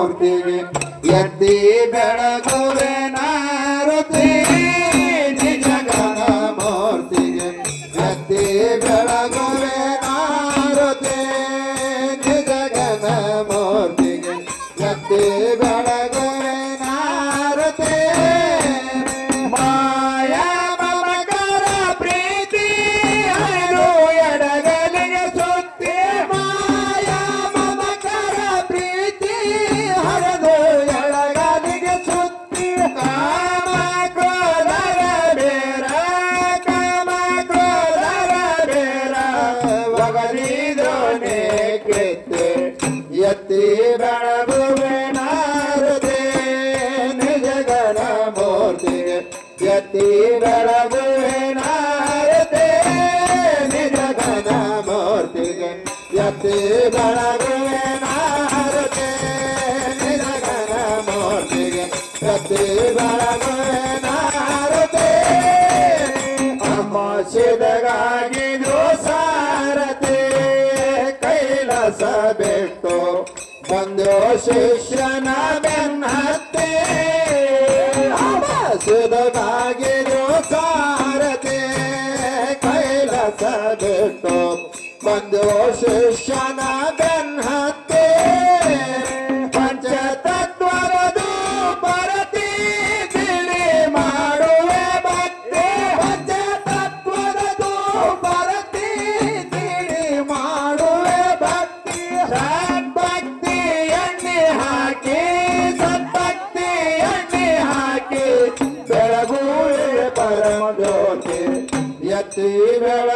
ಮೂರ್ತಿಗೆ ಎತ್ತಿ ಬೆಳಗುವೆ ನಾರತಿ. ನಿಜ ಗಣ ಮೂರ್ತಿಗೆ ಎತ್ತಿ ಬೆಳಗುವೆ मूर्ति यतिरणगुहेनारते निजघन मूर्ति यतिरणगुहेनारते निजघन मूर्ति यतिरणगुहेनारते अमोषिदगागि दोसारते कैलस बेट्टो बंदो शिष्यन बेन्हते ಬೆಳಗುವೆ ನಾರದೆ ಅಮಾಶಿದಗಾಗಿದು ಸಾರತೆ ಕೈಲಾಸ ಬಿಟ್ಟು ಬಂದು ಶಿಷ್ಯನ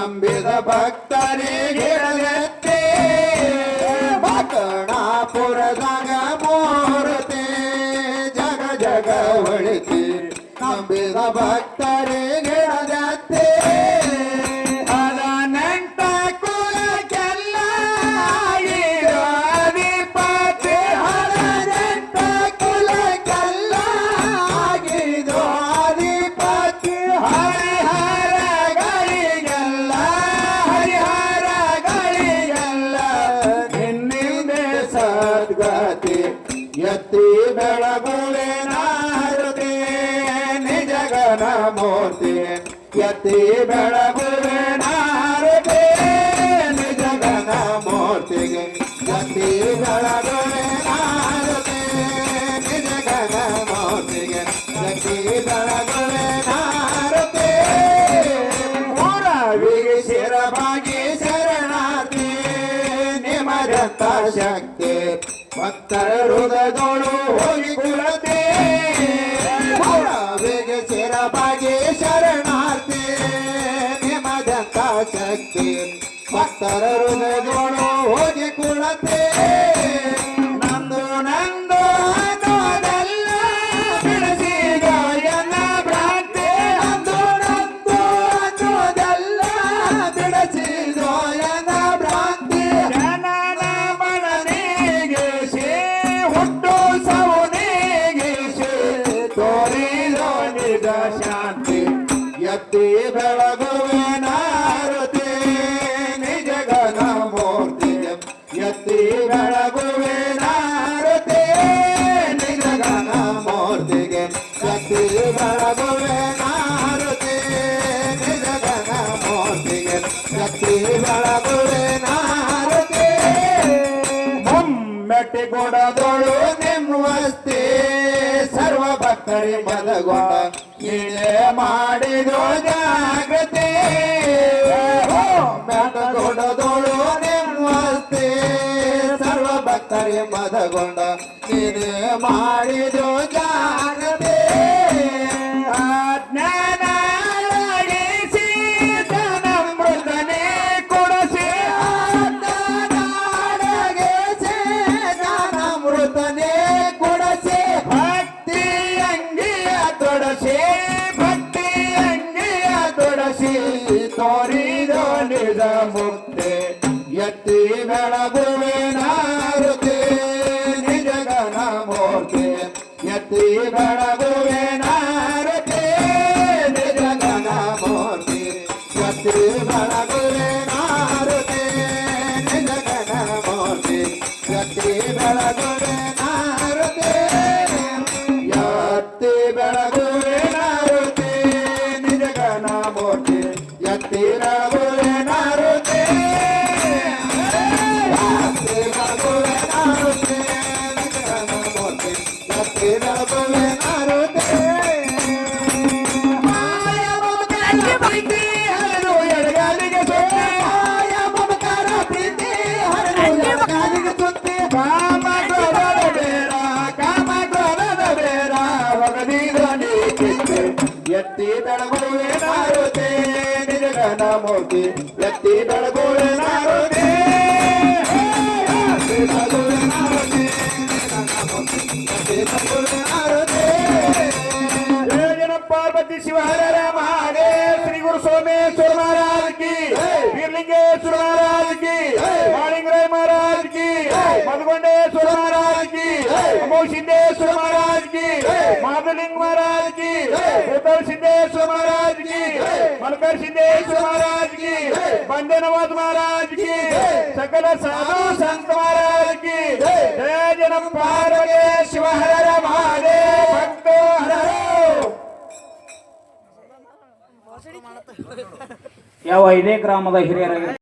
ನಂಬಿದ ಭಕ್ತರಿಗೆ ಎತ್ತಿ ಮಕ್ಕಣಾಪುರದಾಗ ಮೂರ್ತಿ ಜಗ ಜಗ ಹೊಳಿತಿ ನಂಬಿದ ಭಕ್ತರಿಗೆ ಎತ್ತಿ ಬೆಳಗುವೆ ನಾರತಿ ನಿಜಗನ ಮೂರ್ತಿ. ಯತಿ ಬೆಳಗುವೆ ನಾರತಿ ನಿಜಗನ ಮೂರ್ತಿಗೆ ಯತಿ ಬೆಳಗುವೆ ನಾರತಿ ನಿಜಗನ ಮೂರ್ತಿಗೆ ಯತಿ ಬೆಳಗುವೆ ನಾರತಿ ಊರವಿಗೆ ಶಿರಭಾಗಿ ಶರಣಾರ್ಥಿ ನಿಮರಂತ ಶಕ್ತಿ. ಭಕ್ತರ ಹೃದಯದೋಳು ಹೋಗಿ ಕುಳತೆ ಊರವಿಗೆ ಶಿರವಾಗಿ ಶರಣಾರ್ಥಿ ನಿಮದಂತ ಶಕ್ತಿ. ಭಕ್ತರ ಹೃದಯದೋಳು ಹೋಗಿ ಕುಳತೆ ಎತ್ತಿ ಬೆಳಗುವೆನಾರುತಿ ನಿಜ ಗಣ ಮೂರ್ತಿಗೆ ಎತ್ತಿ ಬೆಳಗುವೆನಾರುತಿ ನಿಜ ಗಣ ಮೂರ್ತಿಗೆ. ಎತ್ತಿ ಬೆಳಗುವೆನಾರುತಿ ನಿಜ ಗಣ ಮೂರ್ತಿಗೆ. ಎತ್ತಿ ಬೆಳಗುವೆನಾರುತಿ ಮುಮ್ಮೆಟ್ಟಿ ಕೊಡದೋಳು ಭಕ್ತರಿ ಮದಗೊಂಡ ನೀನೇ ಮಾಡಿದೋ ಜಾಗೃತಿ ಮೆಟಗೊಂಡದೋಳು ನಿಮ್ಮಸ್ತಿ ಸರ್ವ ಭಕ್ತರಿ ಮದಗೊಂಡ ನೀನೇ ಮಾಡಿದೋ ಜಾಗೃತಿ ಬೆಳಗುವೆನಾರುತಿ ನಿಜ ಗಣ ಮೂರ್ತಿ ಎತ್ತಿ ಬೆಳಗುವೆನಾರುತಿ ನಿಜ ಗಣ ಮೂರ್ತಿ ಎತ್ತಿ ಬೆಳಗುವೆನಾರುತಿ ನಿಜ ಗಣ ಮೂರ್ತಿ ಎತ್ತಿ ಬೆಳಗುವೆನಾರುತಿ ಎತ್ತಿ ಬೆಳಗುವೆನಾರುತಿ ನಿಜ ಗಣ ಮೂರ್ತಿ ಎತ್ತಿ ಎತ್ತಿ ಬೆಳಗುವೆ ನಾರುದೇ ನಿರಗನ ಮೋತಿ ಎತ್ತಿ ಬೆಳಗುವೆ ನಾರುದೇ ಬೆಳಗುವೆ ನಾರುದೇ ಬೆಳಗುವೆ ನಾರುದೇ ಪಾರ್ವತಿ ಶಿವಹರ भाऊ शिंदेश्वर महाराज की महाबलिंग महाराज की कोतर शिंदेश्वर महाराज की मलकर शिंदेश्वर महाराज की बंदनवाद महाराज की सकल साधू संत महाराज की जय. जनम पार्वती शिव हर महादेव. भक्त हर या वैदिक रामाला